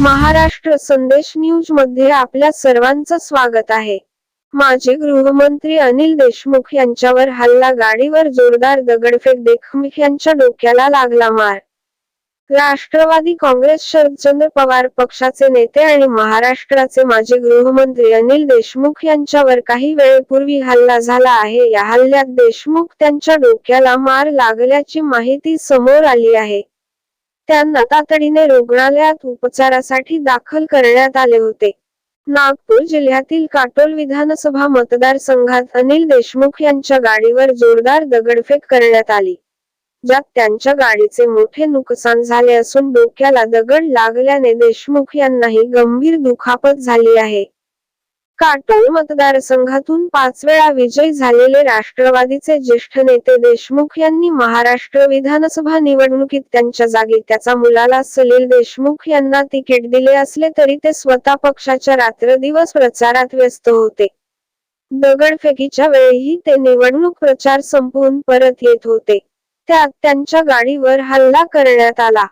महाराष्ट्र संदेश न्यूजमध्ये आपल्या सर्वांचं स्वागत आहे. माजी गृहमंत्री अनिल देशमुख यांच्यावर हल्ला गाडीवर जोरदार दगडफेक देशमुख यांच्या डोक्याला लागला मार. राष्ट्रवादी काँग्रेस शरदचंद्र पवार पक्षाचे नेते आणि महाराष्ट्राचे माजी गृहमंत्री अनिल देशमुख यांच्यावर काही वेळेपूर्वी हल्ला झाला आहे. या हल्ल्यात देशमुख त्यांच्या डोक्याला मार लागल्याची माहिती समोर आली आहे. त्यांना तातडीने रुग्णालयात उपचारासाठी दाखल करण्यात आले होते. नागपूर जिल्ह्यातील काटोल विधानसभा मतदारसंघात अनिल देशमुख यांच्या गाडीवर जोरदार दगडफेक करण्यात आली. ज्यात त्यांच्या गाडीचे मोठे नुकसान झाले असून डोक्याला दगड लागल्याने देशमुख यांनाही गंभीर दुखापत झाली आहे. काटोल मतदारसंघातून पाच वेळा विजयी झालेले राष्ट्रवादीचे ज्येष्ठ नेते देशमुख यांनी महाराष्ट्र विधानसभा निवडणुकीत त्यांच्या जागी त्याचा मुलाला सलील देशमुख यांना तिकीट दिले असले तरी ते स्वतः पक्षाच्या रात्रदिवस प्रचारात व्यस्त होते. दगडफेकीच्या वेळीही ते निवडणूक प्रचार संपवून परत येत होते. त्यात त्यांच्या गाडीवर हल्ला करण्यात आला.